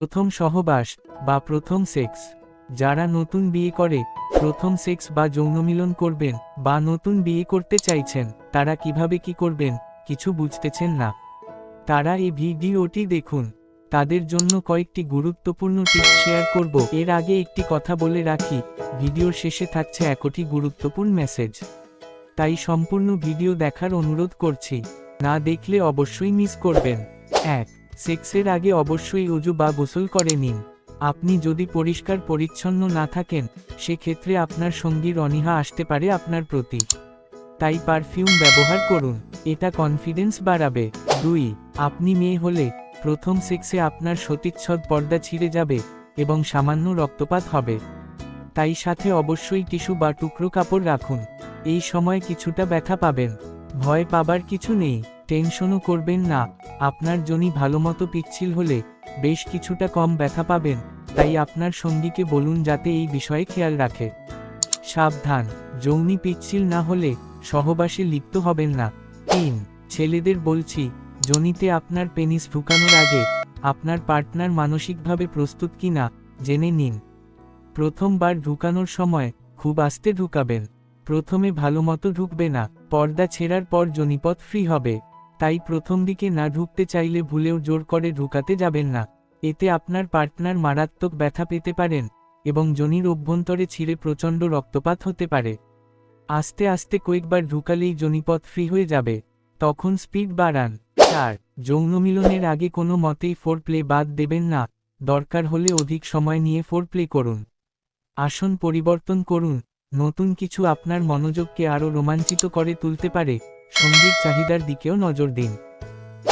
প্রথম সহবাস বা প্রথম সেক্স। যারা নতুন বিয়ে করে, প্রথম সেক্স বা যৌনমিলন করবেন বা নতুন বিয়ে করতে চাইছেন, তারা কীভাবে কি করবেন, কিছু বুঝতেছেন না। তারা এই ভিডিওটি দেখুন। তাদের জন্য কয়েকটি গুরুত্বপূর্ণ টিপস শেয়ার করব। এর আগে একটি কথা বলে রাখি, ভিডিওর শেষে থাকছে একটি গুরুত্বপূর্ণ মেসেজ। তাই সম্পূর্ণ ভিডিও দেখার অনুরোধ করছি। না দেখলে অবশ্যই মিস করবেন। এক সেক্সের আগে অবশ্যই অজু বা গোসল করে নিন। আপনি যদি পরিষ্কার পরিচ্ছন্ন না থাকেন, সেক্ষেত্রে আপনার সঙ্গীর অনীহা আসতে পারে আপনার প্রতি। তাই পারফিউম ব্যবহার করুন, এটা কনফিডেন্স বাড়াবে। দুই, আপনি মেয়ে হলে, প্রথম সেক্সে আপনার সতীচ্ছদ পর্দা ছিঁড়ে যাবে এবং সামান্য রক্তপাত হবে। তাই সাথে অবশ্যই টিস্যু বা টুকরো কাপড় রাখুন। এই সময় কিছুটা ব্যথা পাবেন। ভয় পাবার কিছু নেই। টেনশনও করবেন না, আপনার জনি ভালোমতো পিচ্ছিল হলে বেশ কিছুটা কম ব্যথা পাবেন, তাই আপনার সঙ্গীকে বলুন যাতে এই বিষয়ে খেয়াল রাখে। সাবধান, যৌনি পিচ্ছিল না হলে সহবাসে লিপ্ত হবেন না। তিন, ছেলেদের বলছি, জনিতে আপনার পেনিস ঢুকানোর আগে আপনার পার্টনার মানসিকভাবে প্রস্তুত কিনা জেনে নিন। প্রথমবার ঢুকানোর সময় খুব আস্তে ঢুকাবেন। প্রথমে ভালোমতো ঢুকবে না, পর্দা ছেঁড়ার পর জনিপথ ফ্রি হবে। তাই প্রথম দিকে না ঢুকতে চাইলে ভুলেও জোর করে ঢুকাতে যাবেন না। এতে আপনার পার্টনার মারাত্মক ব্যথা পেতে পারেন এবং জনির অভ্যন্তরে ছিঁড়ে প্রচণ্ড রক্তপাত হতে পারে। আস্তে আস্তে কয়েকবার ঢুকালেই জনিপথ ফ্রি হয়ে যাবে। তখন স্পিড বাড়ান। চার, যৌন মিলনের আগে কোনো মতেই ফোর প্লে বাদ দেবেন না। দরকার হলে অধিক সময় নিয়ে ফোর প্লে করুন। আসন পরিবর্তন করুন। নতুন কিছু আপনার মনোযোগকে আরও রোমাঞ্চিত করে তুলতে পারে, সঙ্গীর চাহিদার দিকেও নজর দিন।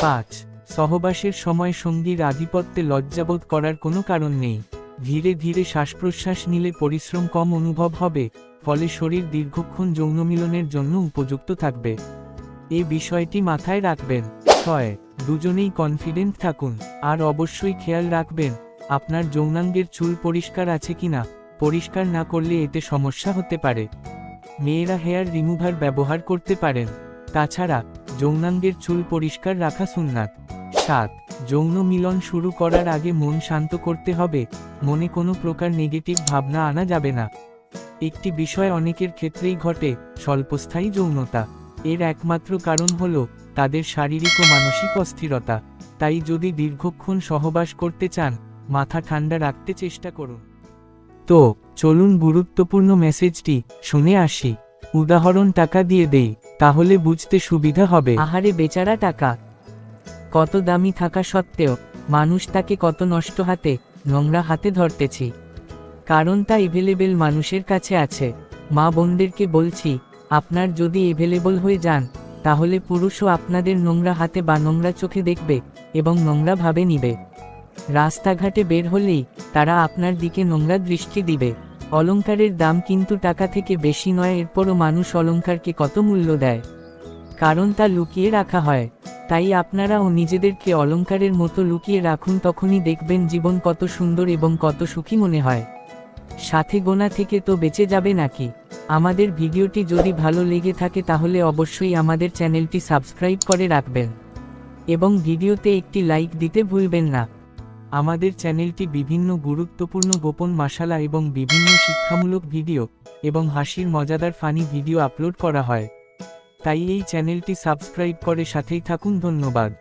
পাঁচ, সহবাসের সময় সঙ্গীর আধিপত্যে লজ্জাবোধ করার কোনো কারণ নেই। ধীরে ধীরে শ্বাস প্রশ্বাস নিলে পরিশ্রম কম অনুভব হবে, ফলে শরীর দীর্ঘক্ষণ যৌনমিলনের জন্য উপযুক্ত থাকবে। এ বিষয়টি মাথায় রাখবেন। ছয়, দুজনেই কনফিডেন্ট থাকুন। আর অবশ্যই খেয়াল রাখবেন, আপনার যৌনাঙ্গের চুল পরিষ্কার আছে কিনা। পরিষ্কার না করলে এতে সমস্যা হতে পারে। মেয়েরা হেয়ার রিমুভার ব্যবহার করতে পারেন। তাছাড়া, যৌনাঙ্গের চুল পরিষ্কার রাখা সুন্নাত। সাত, যৌন মিলন শুরু করার আগে মন শান্ত করতে হবে। মনে কোনো প্রকার নেগেটিভ ভাবনা আনা যাবে না। একটি বিষয় অনেকের ক্ষেত্রেই ঘটে, স্বল্পস্থায়ী যৌনতা। এর একমাত্র কারণ হল, তাদের শারীরিক ও মানসিক অস্থিরতা। তাই যদি দীর্ঘক্ষণ সহবাস করতে চান, মাথা ঠান্ডা রাখতে চেষ্টা করুন। তো, চলুন গুরুত্বপূর্ণ মেসেজটি শুনে আসি। উদাহরণ টাকা দিয়ে দেই, তাহলে বুঝতে সুবিধা হবে। আহারে বেচারা টাকা। কত দামি থাকা সত্ত্বেও, মানুষ তাকে কত নষ্ট হাতে, নোংরা হাতে ধরতেছি। কারণ তা এভেলেবেল মানুষের কাছে আছে। মা বোনদেরকে বলছি, আপনার যদি এভেলেবল হয়ে যান, তাহলে পুরুষও আপনাদের নোংরা হাতে বা নোংরা চোখে দেখবে এবং নোংরা ভাবে নিবে। রাস্তাঘাটে বের হলেই তারা আপনার দিকে নোংরা দৃষ্টি দিবে। অলংকারের দাম কিন্তু টাকা থেকে বেশি নয়, এরপরও মানুষ অলংকারকে কত মূল্য দেয়? কারণ তা লুকিয়ে রাখা হয়। তাই আপনারাও নিজেদেরকে অলংকারের মতো লুকিয়ে রাখুন, তখনই দেখবেন জীবন কত সুন্দর এবং কত সুখী মনে হয়। সাথে গোনা থেকে তো বেঁচে যাবে নাকি? আমাদের ভিডিওটি যদি ভালো লেগে থাকে তাহলে অবশ্যই আমাদের চ্যানেলটি সাবস্ক্রাইব করে রাখবেন। এবং ভিডিওতে একটি লাইক দিতে ভুলবেন না। আমাদের চ্যানেলটি বিভিন্ন গুরুত্বপূর্ণ গোপন মশালা এবং বিভিন্ন শিক্ষামূলক ভিডিও এবং হাসির মজাদার ফানি ভিডিও আপলোড করা হয়। তাই এই চ্যানেলটি সাবস্ক্রাইব করে সাথেই থাকুন, ধন্যবাদ।